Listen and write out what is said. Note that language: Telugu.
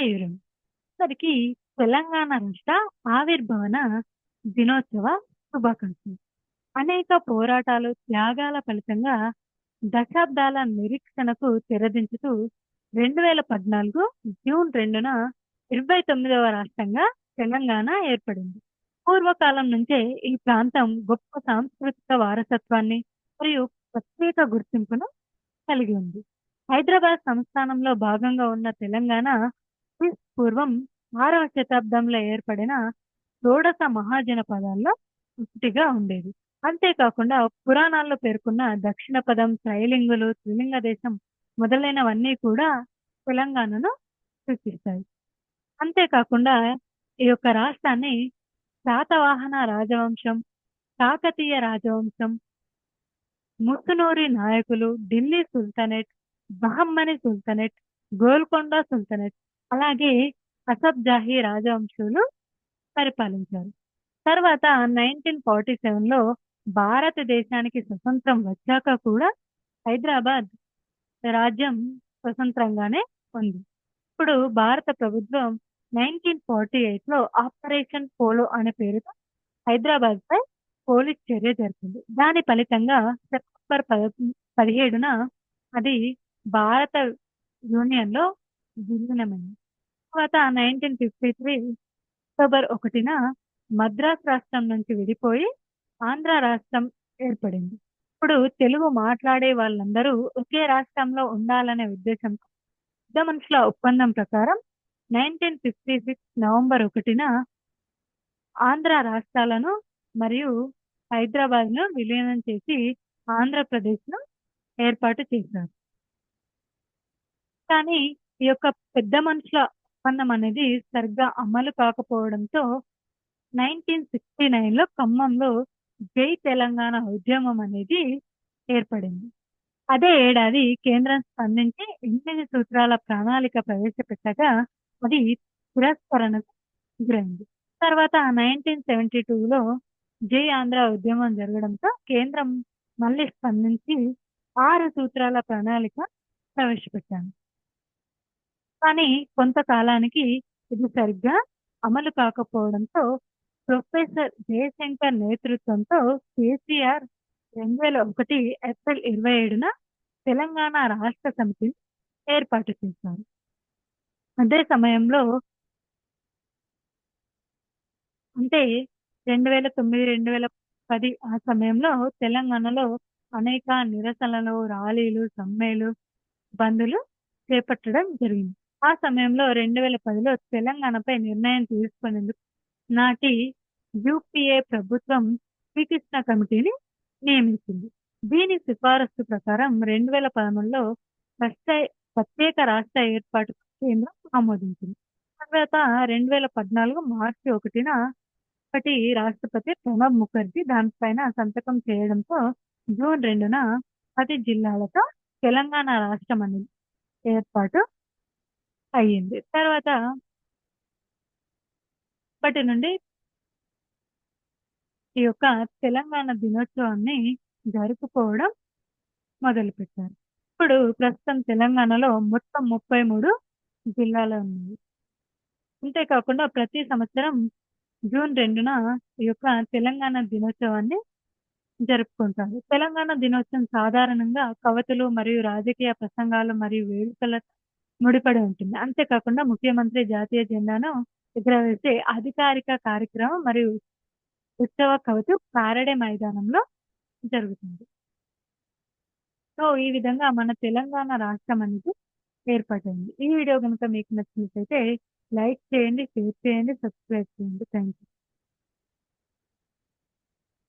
చేయుదురు. అందరికీ తెలంగాణ రాష్ట్ర ఆవిర్భవన దినోత్సవ శుభాకాంక్షలు. అనేక పోరాటాలు, త్యాగాల ఫలితంగా దశాబ్దాల నిరీక్షణకు తెరదించుతూ 2014 జూన్ 2న 29వ రాష్ట్రంగా తెలంగాణ ఏర్పడింది. పూర్వకాలం నుంచే ఈ ప్రాంతం గొప్ప సాంస్కృతిక వారసత్వాన్ని మరియు ప్రత్యేక గుర్తింపును కలిగి ఉంది. హైదరాబాద్ సంస్థానంలో భాగంగా ఉన్న తెలంగాణ పూర్వం ఆరవ శతాబ్దంలో ఏర్పడిన షోడశ మహాజనపదాల్లో ఒకటిగా ఉండేది. అంతేకాకుండా పురాణాల్లో పేర్కొన్న దక్షిణ పదం, త్రైలింగులు, త్రిలింగ దేశం మొదలైనవన్నీ కూడా తెలంగాణను సూచిస్తాయి. అంతేకాకుండా ఈ యొక్క రాష్ట్రాన్ని శాతవాహన రాజవంశం, కాకతీయ రాజవంశం, ముసునూరి నాయకులు, Delhi sultanate Bahmani sultanate Golconda sultanate అలాగే అసఫ్ జాహీ రాజవంశులు పరిపాలించారు. తర్వాత 1947లో భారతదేశానికి స్వతంత్రం వచ్చాక కూడా హైదరాబాద్ రాజ్యం స్వతంత్రంగానే ఉంది. ఇప్పుడు భారత ప్రభుత్వం 1948లో ఆపరేషన్ పోలో అనే పేరుతో హైదరాబాద్‌పై పోలీస్ చర్య జరిపింది. దాని ఫలితంగా సెప్టెంబర్ పద 17న అది భారత యూనియన్‌లో విలీనమైంది. తర్వాత 1953 అక్టోబర్ ఒకటిన మద్రాస్ రాష్ట్రం నుంచి విడిపోయి ఆంధ్ర రాష్ట్రం ఏర్పడింది. ఇప్పుడు తెలుగు మాట్లాడే వాళ్ళందరూ ఒకే రాష్ట్రంలో ఉండాలనే ఉద్దేశం పెద్ద మనుషుల ఒప్పందం ప్రకారం 1956 నవంబర్ ఒకటిన ఆంధ్ర రాష్ట్రాలను మరియు హైదరాబాద్‌ను విలీనం చేసి ఆంధ్రప్రదేశ్‌ను ఏర్పాటు చేశారు. కానీ ఈ యొక్క పెద్ద మనుషుల ఒప్పందం అనేది సరిగ్గా అమలు కాకపోవడంతో 1969లో ఖమ్మంలో జై తెలంగాణ ఉద్యమం అనేది ఏర్పడింది. అదే ఏడాది కేంద్రం స్పందించి ఎనిమిది సూత్రాల ప్రణాళిక ప్రవేశపెట్టగా అది తిరస్కరణకు గురైంది. తర్వాత 1972లో జై ఆంధ్ర ఉద్యమం జరగడంతో కేంద్రం మళ్ళీ స్పందించి ఆరు సూత్రాల ప్రణాళిక ప్రవేశపెట్టాను కానీ కొంతకాలానికి ఇది సరిగ్గా అమలు కాకపోవడంతో ప్రొఫెసర్ జయశంకర్ నేతృత్వంతో కేసీఆర్ 2001 ఏప్రిల్ 27న తెలంగాణ రాష్ట్ర సమితిని ఏర్పాటు చేశారు. అదే సమయంలో అంటే 2009, 2010 ఆ సమయంలో తెలంగాణలో అనేక నిరసనలు, ర్యాలీలు, సమ్మెలు, బంద్‌లు చేపట్టడం జరిగింది. ఆ సమయంలో 2010లో తెలంగాణపై నిర్ణయం తీసుకునేందుకు నాటి యూపీఏ ప్రభుత్వం శ్రీకృష్ణ కమిటీని నియమించింది. దీని సిఫారసు ప్రకారం 2013లో ప్రత్యే ప్రత్యేక రాష్ట్ర ఏర్పాటు కేంద్రం ఆమోదించింది. తర్వాత 2014 మార్చి ఒకటిన ఒకటి రాష్ట్రపతి ప్రణబ్ ముఖర్జీ దానిపైన సంతకం చేయడంతో జూన్ 2న 10 జిల్లాలతో తెలంగాణ రాష్ట్రం అనేది ఏర్పాటు అయ్యింది. తర్వాత అప్పటి నుండి ఈ యొక్క తెలంగాణ దినోత్సవాన్ని జరుపుకోవడం మొదలుపెట్టారు. ఇప్పుడు ప్రస్తుతం తెలంగాణలో మొత్తం 33 జిల్లాలు ఉన్నాయి. అంతేకాకుండా ప్రతి సంవత్సరం జూన్ రెండున ఈ యొక్క తెలంగాణ దినోత్సవాన్ని జరుపుకుంటారు. తెలంగాణ దినోత్సవం సాధారణంగా కవతలు మరియు రాజకీయ ప్రసంగాలు మరియు వేడుకల ముడిపడి ఉంటుంది. అంతేకాకుండా ముఖ్యమంత్రి జాతీయ జెండాను ఎగురవేసే అధికారిక కార్యక్రమం మరియు ఉత్సవ కవిత పారడే మైదానంలో జరుగుతుంది. సో, ఈ విధంగా మన తెలంగాణ రాష్ట్రం అనేది ఏర్పడింది ఈ వీడియో గనుక మీకు నచ్చినట్లయితే లైక్ చేయండి, షేర్ చేయండి, సబ్స్క్రైబ్ చేయండి. Thank you.